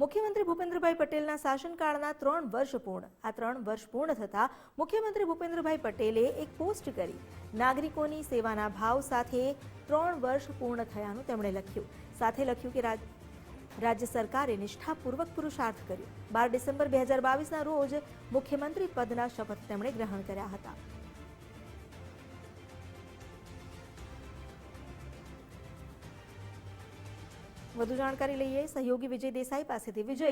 મુખ્યમંત્રી ભૂપેન્દ્રભાઈ પટેલના શાસનકાળના ત્રણ વર્ષ પૂર્ણ. આ ત્રણ વર્ષ પૂર્ણ થતાં મુખ્યમંત્રી ભૂપેન્દ્રભાઈ પટેલે એક પોસ્ટ કરી. નાગરિકોની સેવાના ભાવ સાથે ત્રણ વર્ષ પૂર્ણ થયાનું તેમણે લખ્યું. સાથે લખ્યું કે રાજ- રાજ્ય સરકારે નિષ્ઠાપૂર્વક પુરુષાર્થ કર્યો. બાર ડિસેમ્બર બે હજાર બાવીસના રોજ મુખ્યમંત્રી પદના શપથ તેમણે ગ્રહણ કર્યા હતા. વધુ જાણકારી લઈએ. સહયોગી વિજય દેસાઈ પાસેથી વિજય,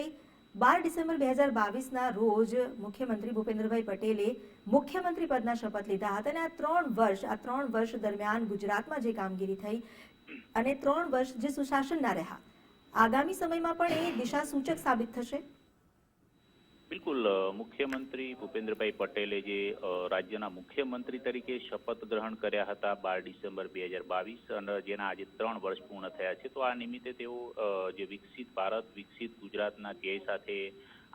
બાર ડિસેમ્બર બે હજાર બાવીસના રોજ મુખ્યમંત્રી ભૂપેન્દ્રભાઈ પટેલે મુખ્યમંત્રી પદના શપથ લીધા હતા અને આ ત્રણ વર્ષ, આ ત્રણ વર્ષ દરમિયાન ગુજરાતમાં જે કામગીરી થઈ અને ત્રણ વર્ષ જે સુશાસનના રહ્યા, આગામી સમયમાં પણ એ દિશા સૂચક સાબિત થશે? બિલકુલ મુખ્યમંત્રી ભૂપેન્દ્રભાઈ પટેલે જે રાજ્યના મુખ્યમંત્રી તરીકે શપથ ગ્રહણ કર્યા હતા બાર ડિસેમ્બર બે હજાર બાવીસ, અને જેના આજે ત્રણ વર્ષ પૂર્ણ થયા છે, તો આ નિમિત્તે તેઓ જે વિકસિત ભારત, વિકસિત ગુજરાતના ધ્યેય સાથે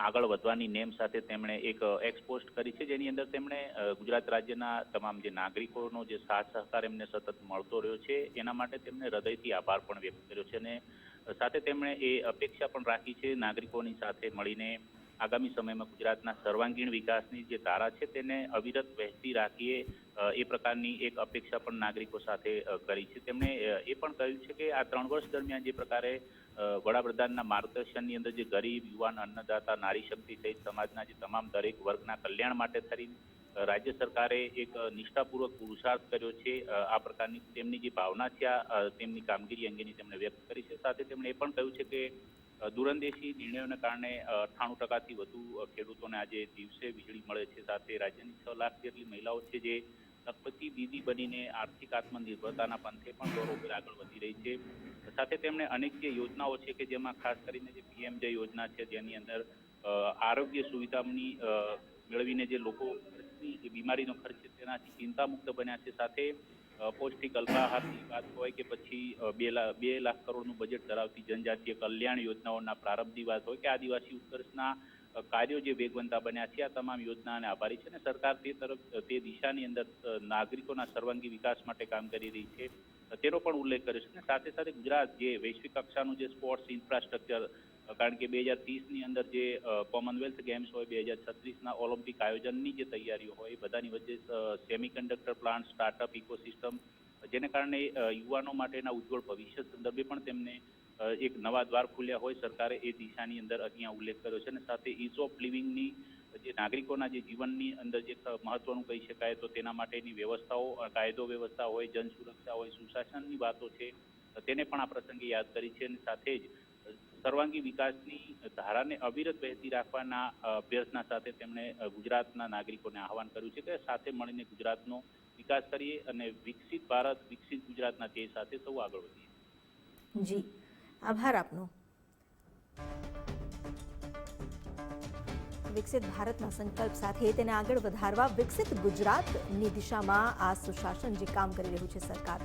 આગળ વધવાની નેમ સાથે તેમણે એક એક્સપોસ્ટ કરી છે, જેની અંદર તેમણે ગુજરાત રાજ્યના તમામ જે નાગરિકોનો જે સાથ સહકાર એમને સતત મળતો રહ્યો છે, એના માટે તેમણે હૃદયથી આભાર પણ વ્યક્ત કર્યો છે, અને સાથે તેમણે એ અપેક્ષા પણ રાખી છે, નાગરિકોની સાથે મળીને આગામી સમયમાં ગુજરાતના સર્વાંગીણ વિકાસની જે ધારા છે તેને અવિરત વહેતી રાખીએ એ પ્રકારની એક અપેક્ષા પણ નાગરિકો સાથે કરી છે. તેમણે એ પણ કહ્યું છે કે આ ત્રણ વર્ષ દરમિયાન જે પ્રકારે વડાપ્રધાનના માર્ગદર્શનની અંદર જે ગરીબ, યુવાન, અન્નદાતા નારી શક્તિ સહિત સમાજના જે તમામ દરેક વર્ગના કલ્યાણ માટે થઈ રાજ્ય સરકારે એક નિષ્ઠાપૂર્વક પુરુષાર્થ કર્યો છે. આ પ્રકારની તેમની જે ભાવના છે તેમની કામગીરી અંગેની તેમણે વ્યક્ત કરી છે. સાથે તેમણે એ પણ કહ્યું છે કે દૂરંદેશી નિર્ણયોને કારણે અઠ્ઠાણું ટકાથી વધુ ખેડૂતોને આજે દિવસે વીજળી મળે છે. સાથે રાજ્યની છ લાખ જેટલી મહિલાઓ છે જે લખપતિ દીદી બનીને આર્થિક આત્મનિર્ભરતાના પંથે પણ બરોબર આગળ વધી રહી છે. સાથે તેમણે અનેક જે યોજનાઓ છે કે જેમાં ખાસ કરીને જે પીએમ જે યોજના છે, જેની અંદર આરોગ્ય સુવિધાની મેળવીને જે લોકો બીમારીનો ખર્ચ છે, તેનાથી ચિંતામુક્ત બન્યા છે. સાથે પૌષ્ટિક અલ્પાહારની વાત હોય કે પછી બે લાખ બે લાખ કરોડનું બજેટ ધરાવતી જનજાતીય કલ્યાણ યોજનાઓના પ્રારંભની વાત હોય કે આદિવાસી ઉત્કર્ષના કાર્યો જે વેગવંતા બન્યા છે, આ તમામ યોજનાને આભારી છે અને સરકાર તે તરફ તે દિશાની અંદર નાગરિકોના સર્વાંગી વિકાસ માટે કામ કરી રહી છે. તેનો પણ ઉલ્લેખ કર્યો છે અને સાથે સાથે ગુજરાત જે વૈશ્વિક કક્ષાનું જે સ્પોર્ટ્સ ઇન્ફ્રાસ્ટ્રક્ચર કારણ કે બે હજાર ત્રીસની અંદર જે કોમનવેલ્થ ગેમ્સ હોય, બે હજાર છત્રીસના ઓલિમ્પિક આયોજનની જે તૈયારીઓ હોય બધાની વચ્ચે સેમિકન્ડક્ટર પ્લાન્ટ સ્ટાર્ટઅપ ઇકોસિસ્ટમ જેને કારણે યુવાનો માટેના ઉજ્જવળ ભવિષ્ય સંદર્ભે પણ તેમને એક નવા દ્વાર ખુલ્યા હોય, સરકારે એ દિશાની અંદર અહીંયા ઉલ્લેખ કર્યો છે અને સાથે ઇઝ ઓફ લિવિંગની જે નાગરિકોના જે જીવનની અંદર જે મહત્વનું કહી શકાય તો તેના માટેની વ્યવસ્થાઓ કાયદો વ્યવસ્થા હોય, જન સુરક્ષા હોય, સુશાસનની વાતો છે, તેને પણ આ પ્રસંગે યાદ કરી છે અને સાથે જ સર્વાંગી વિકાસની ધારાને અવિરત વહેતી રાખવાના અભ્યર્થના સાથે તેમણે ગુજરાતના નાગરિકોને આહવાન કર્યું છે કે સાથે મળીને ગુજરાતનો વિકાસ કરીએ અને વિકસિત ભારત, વિકસિત ગુજરાતના ધ્યેય સાથે સૌ આગળ વધીએ. જી. આભાર આપનો. વિકસિત ભારતના સંકલ્પ સાથે તેને આગળ વધારવા વિકસિત ગુજરાતની દિશામાં આ સુશાસન જે કામ કરી રહ્યું છે સરકાર